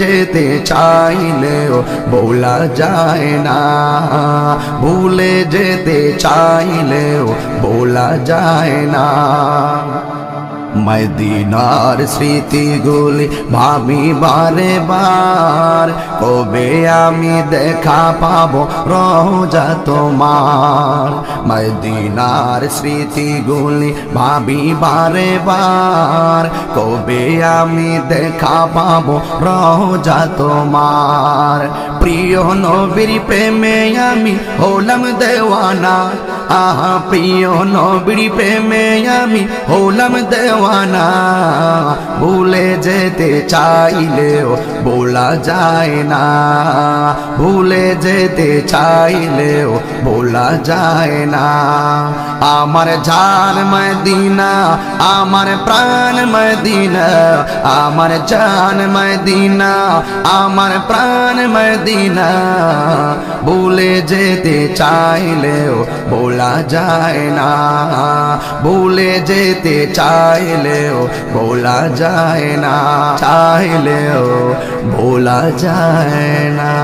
যেতে চাইলেও ভোলা যায় না। ভুলে যেতে চাইলেও ভোলা যায় না। মদিনার স্মৃতিগুলি ভাবি বারে বার কবে আমি দেখা পাবো রোজা তোমার? মদিনার স্মৃতিগুলি ভাবি বারে বার কবে আমি দেখা পাবো রোজা তোমার? প্রিয় নবীর প্রেমে আমি হলাম দেওয়ানা। আহা, প্রিয় নবীর প্রেমে আমি হলাম দেওয়ানা। ভুলে যেতে চাইলেও বলা যায় না। ভুলে যেতে চাইলেও বলা যায় না আমার জান মদিনা, আমার প্রাণ মদিনা। আমার জান মদিনা, আমার প্রাণ মদিনা। ভুলে যেতে চাইলেও বলা যায় না। ভুলে যেতে চাইলেও বলা যায় না। চাইলেও বলা যায় না।